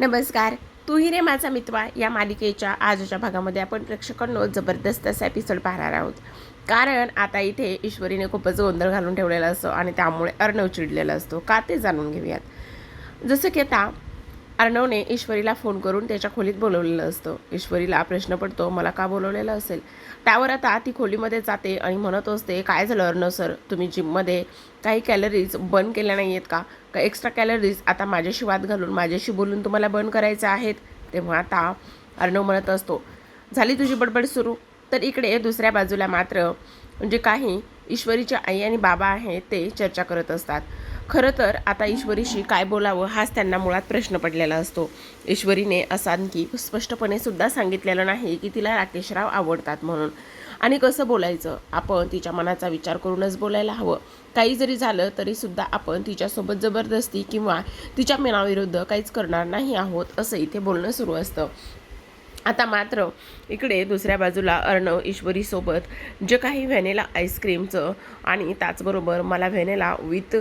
नमस्कार. तूही रे माझा मित्वा या मालिकेच्या आजच्या भागामध्ये आपण प्रेक्षकांनो जबरदस्त असा एपिसोड पाहणार आहोत. कारण आता इथे ईश्वरीने खूपच गोंधळ घालून ठेवलेला असतो आणि त्यामुळे अर्णव चिडलेला असतो. का ते जाणून घेऊयात. जसं की आता अर्णवने ईश्वरीला फोन करून त्याच्या खोलीत बोलवलेलं असतं. ईश्वरीला प्रश्न पडतो मला का बोलवलेलं असेल? त्यावर आता ती खोलीमध्ये जाते आणि म्हणत असते काय झालं अर्णव सर? तुम्ही जिममध्ये काही कॅलरीज बर्न केल्या नाही आहेत का? का एक्स्ट्रा कॅलरीज आता माझ्याशी वाद घालून माझ्याशी बोलून तुम्हाला बर्न करायचे आहेत? तेव्हा आता अर्णव म्हणत असतो झाली तुझी बडबड सुरू? तर इकडे दुसऱ्या बाजूला मात्र. जे काही ईश्वरीचे आई आणि बाबा आहेत ते चर्चा करत असतात. खरं तर आता ईश्वरीशी काय बोलावं हाच त्यांना मुळात प्रश्न पडलेला असतो. ईश्वरीने असं की स्पष्टपणे सुद्धा सांगितलेलं नाही की तिला राकेशराव आवडतात म्हणून. आणि कसं बोलायचं? आपण तिच्या मनाचा विचार करूनच बोलायला हवं. काही जरी झालं तरी सुद्धा आपण तिच्यासोबत जबरदस्ती किंवा तिच्या मनाविरुद्ध काहीच करणार नाही आहोत असं इथे बोलणं सुरू असतं. आता मात्र इकडे दुसऱ्या बाजूला अर्णव ईश्वरीसोबत जे काही व्हॅनेला आईस्क्रीमचं आणि त्याचबरोबर मला व्हॅनेला विथ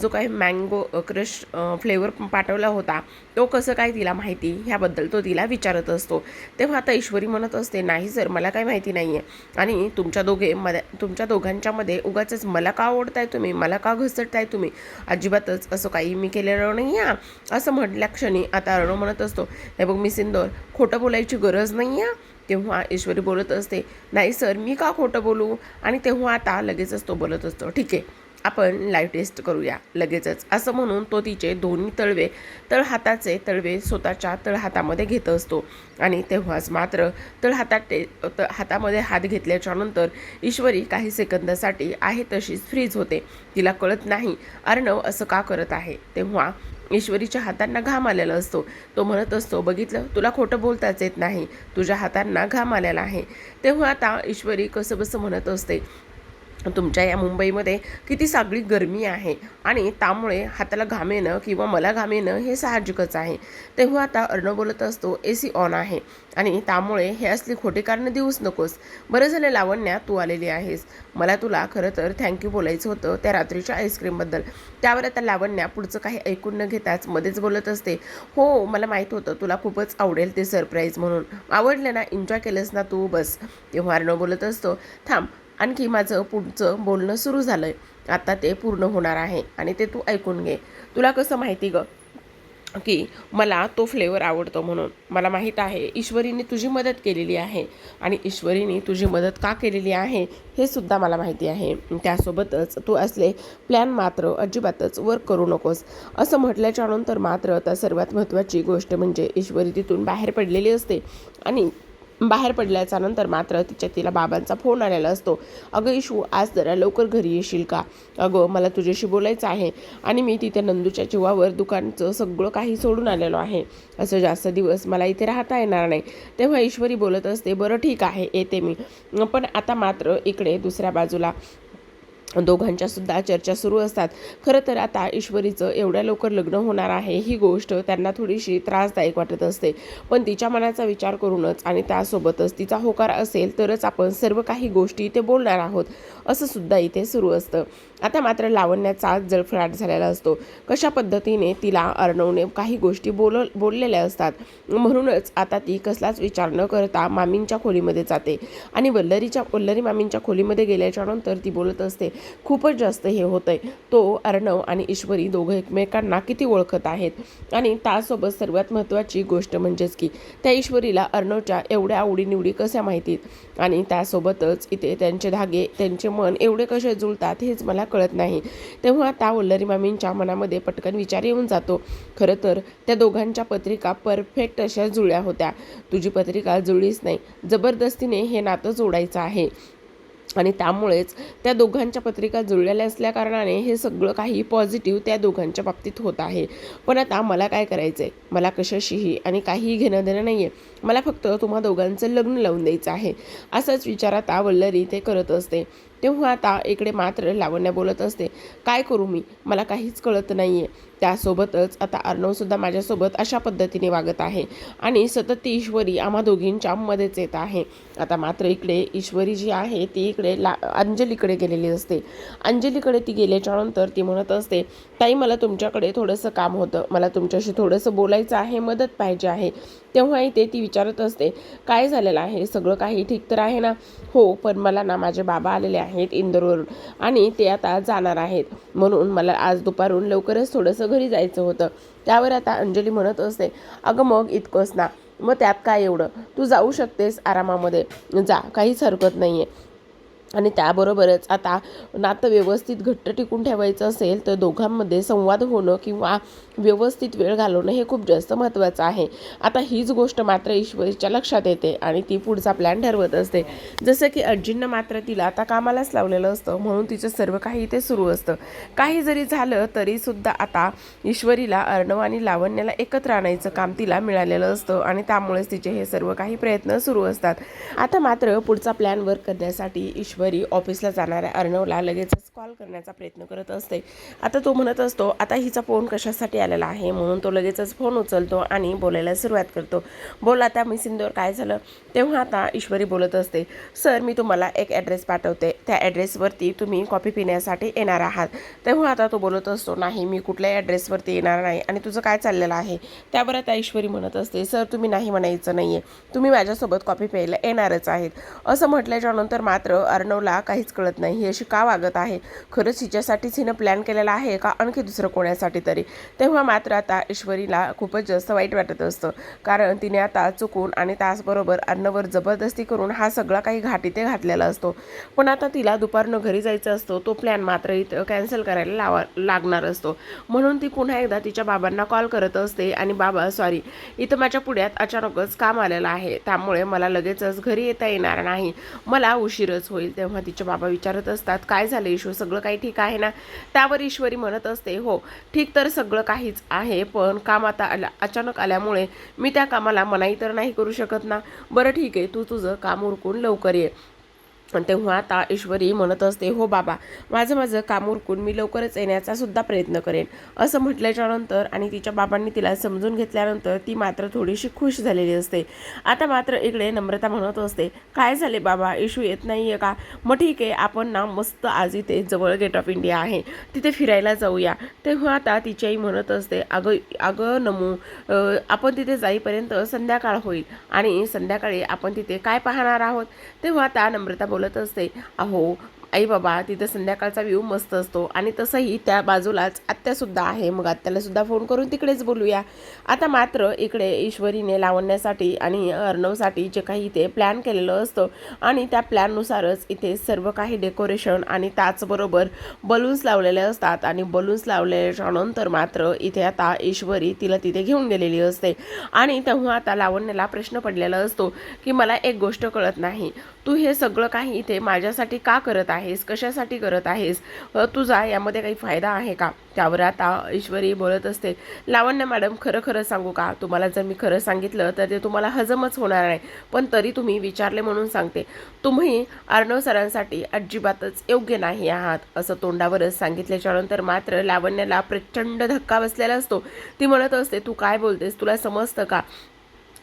जो काही मँगो क्रश फ्लेवर पाठवला होता तो कसं काय तिला माहिती? ह्याबद्दल तो तिला विचारत असतो. तेव्हा आता ईश्वरी म्हणत असते नाही सर मला काही माहिती नाही आहे आणि तुमच्या दोघे मध्ये तुमच्या दोघांच्यामध्ये उगाच मला का ओढताय तुम्ही? मला का घसटताय तुम्ही? अजिबातच असं काही मी केलेलं नाही आहे असं म्हटल्या क्षणी आता अर्णव म्हणत असतो हे बघ मी सिंदोर खोटं बोलायची गरज नाही आहे तेव्हा ईश्वरी बोलत असते नाही सर मी का खोटं बोलू? आणि तेव्हा आता लगेचच तो बोलत असतो ठीक आहे आपण लाईव्ह टेस्ट करूया लगेचच. असं म्हणून तो तिचे दोन्ही तळवे तळहाताचे तळवे स्वतःच्या तळहातामध्ये घेत असतो. आणि तेव्हाच मात्र तळहातात टे त हातामध्ये हात घेतल्याच्या नंतर ईश्वरी काही सेकंदासाठी आहे तशीच फ्रीज होते. तिला कळत नाही अर्णव असं का करत आहे? तेव्हा ईश्वरीच्या हातांना घाम आलेला असतो. तो म्हणत असतो बघितलं तुला खोटं बोलताच येत नाही. तुझ्या हातांना घाम आलेला आहे. तेव्हा आता ईश्वरी कसं बसं म्हणत असते तुमच्या या मुंबईमध्ये किती सागळी गरमी आहे आणि त्यामुळे हाताला घाम येणं किंवा मला घाम येणं हे साहजिकच आहे. तेव्हा आता अर्णव बोलत असतो ए सी ऑन आहे. आणि त्यामुळे हे असली खोटी कारणं देऊच नकोस. बरं झालं लावण्या तू आलेली आहेस. मला तुला खरं तर थँक्यू बोलायचं होतं त्या रात्रीच्या आईस्क्रीमबद्दल त्यावर आता लावण्या पुढचं काही ऐकून न घेताच मध्येच बोलत असते हो मला माहीत होतं तुला खूपच आवडेल ते सरप्राईज म्हणून. आवडलं ना एन्जॉय केलंस ना तू बस. तेव्हा अर्णव बोलत असतो थांब आणखी माझं पुढचं बोलणं सुरू झालं आहे आता ते पूर्ण होणार आहे आणि ते तू ऐकून घे. तुला कसं माहिती ग? की मला तो फ्लेवर आवडतो म्हणून. मला माहीत आहे ईश्वरीने तुझी मदत केलेली आहे. आणि ईश्वरीने तुझी मदत का केलेली आहे हे सुद्धा मला माहिती आहे. त्यासोबतच तू असले प्लॅन मात्र अजिबातच वर्क करू नकोस. असं म्हटल्याच्या नंतर मात्र आता सर्वात महत्त्वाची गोष्ट म्हणजे ईश्वरी तिथून बाहेर पडलेली असते. आणि बाहेर पडल्याच्या नंतर मात्र तिच्या तिला बाबांचा फोन आलेला असतो. अगं इशू आज जरा लवकर घरी येशील का? अगं मला तुझ्याशी बोलायचं आहे आणि मी तिथे नंदूच्या जीवावर दुकानचं सगळं काही सोडून आलेलो आहे. असं जास्त दिवस मला इथे राहता येणार नाही. तेव्हा ईश्वरी बोलत असते बरं ठीक आहे येते मी. पण आता मात्र इकडे दुसऱ्या बाजूला दोघांच्या सुद्धा चर्चा सुरू असतात. खरं तर आता ईश्वरीचं एवढ्या लवकर लग्न होणार आहे ही गोष्ट त्यांना थोडीशी त्रासदायक वाटत असते. पण तिच्या मनाचा विचार करूनच आणि त्यासोबतच तिचा होकार असेल तरच आपण सर्व काही गोष्टी इथे बोलणार आहोत असं सुद्धा इथे सुरू असतं. आता मात्र लावण्याचा जळफळाट झालेला असतो कशा पद्धतीने तिला अर्णवने काही गोष्टी बोल बोललेल्या असतात? म्हणूनच आता ती कसलाच विचार न करता मामींच्या खोलीमध्ये जाते. आणि वल्लरीच्या वल्लरी मामींच्या खोलीमध्ये गेल्याच्यानंतर ती बोलत असते खूपच जास्त हे होतं आहे तो अर्णव आणि ईश्वरी दोघं एकमेकांना किती ओळखत आहेत? आणि त्यासोबत सर्वात महत्त्वाची गोष्ट म्हणजेच की त्या ईश्वरीला अर्णवच्या एवढ्या आवडीनिवडी कशा माहितीत? आणि त्यासोबतच इथे त्यांचे धागे त्यांचे मन एवढे कसे जुळतात हेच मला कळत नाही. तेव्हा त्या वल्लरी मामींच्या मनामध्ये पटकन विचार येऊन जातो. खरं तर त्या दोघांच्या पत्रिका परफेक्ट अशा जुळ्या होत्या. तुझी पत्रिका जुळलीच नाही. जबरदस्तीने हे नातं जोडायचं आहे. आणि त्यामुळेच त्या दोघांच्या पत्रिका जुळलेल्या असल्याकारणाने हे सगळं काही पॉझिटिव्ह त्या दोघांच्या बाबतीत होत आहे. पण आता मला काय करायचं आहे मला कशाशीही आणि काहीही घेणं देणं नाही आहे मला फक्त तुम्हा दोघांचं लग्न लावून द्यायचं आहे. असाच विचार आता वल्लरी ते करत असते. तेव्हा आता इकडे मात्र लावण्या बोलत असते. काय करू मी? मला काहीच कळत नाही आहे त्यासोबतच आता अर्णवसुद्धा माझ्यासोबत अशा पद्धतीने वागत आहे आणि सतत ती ईश्वरी आम्हा दोघींच्या मध्येच येत आहे. आता मात्र इकडे ईश्वरी जी आहे ती इकडे ला अंजलीकडे गेलेली असते. अंजलीकडे ती गेल्याच्यानंतर ती म्हणत असते ताई मला तुमच्याकडे थोडंसं काम होतं. मला तुमच्याशी थोडंसं बोलायचं आहे मदत पाहिजे आहे. तेव्हा इथे ती विचारत असते काय झालेलं आहे? सगळं काही ठीक तर आहे ना? हो पण मला ना माझे बाबा आलेले आहेत इंदोरवरून आणि ते आता जाणार आहेत. म्हणून मला आज दुपारून लवकरच थोडंसं घरी जायचं होतं. त्यावर आता अंजली म्हणत असते अगं मग इतकंच ना. मग त्यात काय एवढं? तू जाऊ शकतेस आरामामध्ये. जा काहीच हरकत नाही आहे आणि त्याबरोबरच आता नातं व्यवस्थित घट्ट टिकून ठेवायचं असेल तर दोघांमध्ये संवाद होणं किंवा व्यवस्थित वेळ घालवणं हे खूप जास्त महत्त्वाचं आहे. आता हीच गोष्ट मात्र ईश्वरीच्या लक्षात येते आणि ती पुढचा प्लॅन ठरवत असते. जसं की अज्जींना मात्र तिला आता कामालाच लावलेलं असतं म्हणून तिचं सर्व काही इथे सुरू असतं. काही जरी झालं तरीसुद्धा आता ईश्वरीला अर्णव आणि लावण्याला एकत्र आणायचं काम तिला मिळालेलं असतं आणि त्यामुळेच तिचे हे सर्व काही प्रयत्न सुरू असतात. आता मात्र पुढचा प्लॅन वर्क करण्यासाठी ईश्वर ऑफिसला जाणाऱ्या अर्णवला लगेचच कॉल करण्याचा प्रयत्न करत असते. आता तो म्हणत असतो आता हिचा फोन कशासाठी आलेला आहे? म्हणून तो लगेचच फोन उचलतो आणि बोलायला सुरुवात करतो. बोल आता मी सिंदूर काय झालं? तेव्हा आता ईश्वरी बोलत असते सर मी तुम्हाला एक ॲड्रेस पाठवते. त्या ॲड्रेसवरती तुम्ही कॉफी पिण्यासाठी येणार आहात. तेव्हा आता तो बोलत असतो नाही मी कुठल्याही ॲड्रेसवरती येणार नाही. आणि तुझं काय चाललेलं आहे? त्यावर आता ईश्वरी म्हणत असते सर तुम्ही नाही म्हणायचं नाही आहे तुम्ही माझ्यासोबत कॉफी प्यायला येणारच आहेत. असं म्हटल्याच्या नंतर मात्र अर्णवला काहीच कळत नाही. ही अशी का वागत आहे? खरंच हिच्यासाठीच हिनं प्लॅन केलेला आहे का? आणखी दुसरं कोणासाठी तरी? तेव्हा मात्र आता ईश्वरीला खूपच जास्त वाईट वाटत असतं. कारण तिने आता चुकून आणि तासबरोबर अन्नवर जबरदस्ती करून हा सगळा काही घाट इथे घातलेला असतो. पण आता तिला दुपारनं घरी जायचं असतो तो प्लॅन मात्र इथं कॅन्सल करायला लावा लागणार असतो. म्हणून ती पुन्हा एकदा तिच्या बाबांना कॉल करत असते आणि बाबा सॉरी इथं माझ्या पुढ्यात अचानकच काम आलेलं आहे. त्यामुळे मला लगेचच घरी येता येणार नाही. मला उशीरच होईल. तेव्हा तिचे बाबा विचारत असतात काय झालं ईश्वर? सगळं काही ठीक आहे ना? त्यावर ईश्वरी म्हणत असते हो ठीक तर सगळं काहीच आहे पण काम आता आला अचानक आल्यामुळे मी त्या कामाला मनाई तर नाही करू शकत ना? बरं ठीक आहे तू तुझं काम उरकून लवकर ये. तेव्हा आता ईश्वरी म्हणत असते हो बाबा माझं माझं काम उरकून मी लवकरच येण्याचा सुद्धा प्रयत्न करेन. असं म्हटल्याच्यानंतर आणि तिच्या बाबांनी तिला समजून घेतल्यानंतर ती मात्र थोडीशी खुश झालेली असते. आता मात्र इकडे नम्रता म्हणत असते काय झाले बाबा? इशू येत नाही आहे का? मग ठीक आहे आपण ना मस्त आज इथे जवळ गेट ऑफ इंडिया आहे. तिथे फिरायला जाऊया. तेव्हा आता तिची आई म्हणत असते अगं अगं नमू आपण तिथे जाईपर्यंत संध्याकाळ होईल आणि संध्याकाळी आपण तिथे काय पाहणार आहोत? तेव्हा आता नम्रता बोलत असते अहो आई बाबा तिथं संध्याकाळचा व्ह्यू मस्त असतो आणि तसंही त्या बाजूलाच आत्यासुद्धा आहे. मग आत्यालासुद्धा फोन करून तिकडेच बोलूया. आता मात्र इकडे ईश्वरीने लावण्यासाठी आणि अर्णवसाठी जे काही इथे प्लॅन केलेलं असतं आणि त्या प्लॅननुसारच इथे सर्व काही डेकोरेशन आणि त्याचबरोबर बलून्स लावलेले असतात आणि बलून्स लावल्याच्यानंतर मात्र इथे आता ईश्वरी तिला तिथे घेऊन गेलेली असते. आणि तेव्हा आता लावण्याला प्रश्न पडलेला असतो की मला एक गोष्ट कळत नाही. तू हे सगळं काही इथे माझ्यासाठी का करत आहेस? कशासाठी करत आहेस? तुझा यामध्ये काही फायदा आहे का? त्यावर आता ईश्वरी बोलत असते लावण्य मॅडम खरं खरं सांगू का? तुम्हाला जर मी खरं सांगितलं तर ते तुम्हाला हजमच होणार नाही. पण तरी तुम्ही विचारले म्हणून सांगते. तुम्ही अर्णव सरांसाठी अजिबातच योग्य नाही आहात. असं तोंडावरच सांगितल्याच्यानंतर मात्र लावण्याला प्रचंड धक्का बसलेला असतो. ती म्हणत असते तू काय बोलतेस? तुला समजतं का?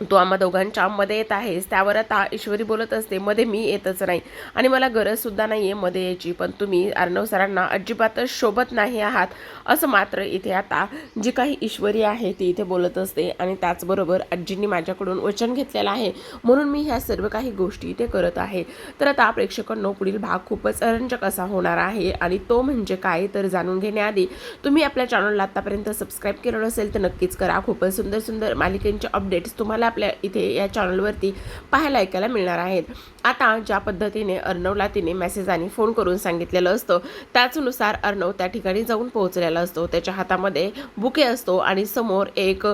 तू आम्हा दोघांच्या मध्ये येत आहेस. त्यावर आता ईश्वरी बोलत असते मध्ये मी येतच नाही आणि मला गरजसुद्धा नाही आहे मध्ये यायची पण तुम्ही अर्णव सरांना अजिबातच शोभत नाही आहात. असं मात्र इथे आता जी काही ईश्वरी आहे ती इथे बोलत असते आणि त्याचबरोबर आजींनी माझ्याकडून वचन घेतलेलं आहे. म्हणून मी ह्या सर्व काही गोष्टी इथे करत आहे. तर आता प्रेक्षकांनो पुढील भाग खूपच रंजक असा होणार आहे आणि तो म्हणजे काय तर जाणून घेण्याआधी तुम्ही आपल्या चॅनलला आतापर्यंत सबस्क्राईब केलं नसेल तर नक्कीच करा. खूपच सुंदर सुंदर मालिकेंचे अपडेट्स तुम्हाला आपल्या इथे या चॅनलवरती पाहायला ऐकायला मिळणार आहेत. आता ज्या पद्धतीने अर्णवला तिने मेसेज आणि फोन करून सांगितलेलं असतं त्याचनुसार अर्णव त्या ठिकाणी जाऊन पोहोचलेला असतो. त्याच्या हातामध्ये बुके असतो आणि समोर एक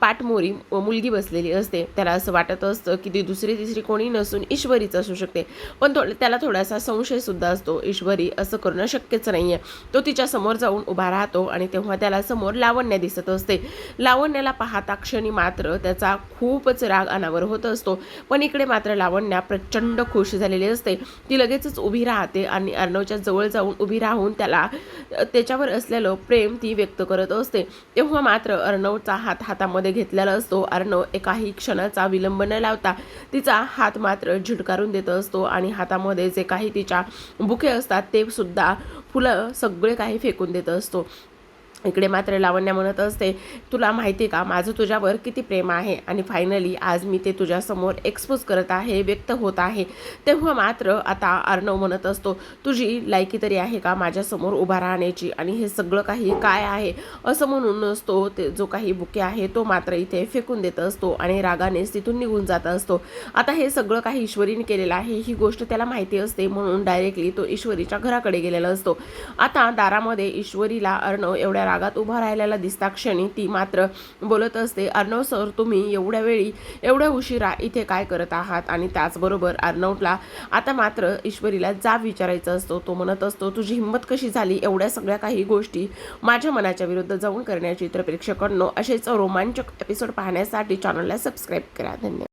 पाठमोरी मुलगी बसलेली असते. त्याला असं वाटत असतं की ती दुसरी तिसरी कोणी नसून ईश्वरीच असू शकते. पण थोड त्याला थोडासा संशयसुद्धा असतो. ईश्वरी असं करणं शक्यच नाही आहे तो तिच्या समोर जाऊन उभा राहतो आणि तेव्हा त्याला समोर लावण्य दिसत असते. लावण्याला पाहता क्षणी मात्र त्याचा खूप खूपच राग अनावर होत असतो. पण इकडे मात्र लावण्या प्रचंड खुश झालेली असते. ती लगेचच उभी राहते आणि अर्णवच्या जवळ जाऊन उभी राहून त्याला त्याच्यावर असलेलं प्रेम ती व्यक्त करत असते. तेव्हा मात्र अर्णवचा हात हातामध्ये घेतलेला असतो. अर्णव एकाही क्षणाचा विलंब न लावता तिचा हात मात्र झिडकारून देत असतो आणि हातामध्ये जे काही तिच्या बुके असतात ते सुद्धा फुलं सगळे काही फेकून देत असतो. इकडे मात्र लावण्या म्हणत असते तुला माहिती का? माझं तुझ्यावर किती प्रेम आहे. आणि फायनली आज मी ते तुझ्यासमोर एक्सपोज करत आहे व्यक्त होत आहे. तेव्हा मात्र आता अर्णव म्हणत असतो तुझी लायकी तरी आहे का माझ्यासमोर उभा राहण्याची? आणि हे सगळं काही काय आहे? असं म्हणूनच तो ते जो काही बुके आहे तो मात्र इथे फेकून देत असतो आणि रागानेच तिथून निघून जात असतो. आता हे सगळं काही ईश्वरीने केलेलं आहे ही गोष्ट त्याला माहिती असते म्हणून डायरेक्टली तो ईश्वरीच्या घराकडे गेलेला असतो. आता दारामध्ये ईश्वरीला अर्णव एवढ्या रागात उभा राहिलेला दिसता क्षणी ती मात्र बोलत असते अर्णव सर तुम्ही एवढ्या वेळी एवढ्या उशिरा इथे काय करत आहात? आणि त्याचबरोबर अर्णवला आता मात्र ईश्वरीला जाब विचारायचा असतो. तो म्हणत असतो तुझी हिंमत कशी झाली? एवढ्या सगळ्या काही गोष्टी माझ्या मनाच्या विरुद्ध जाऊन करण्याची तर प्रेक्षकांनो असेच रोमांचक एपिसोड पाहण्यासाठी चॅनलला सबस्क्राईब करा. धन्यवाद.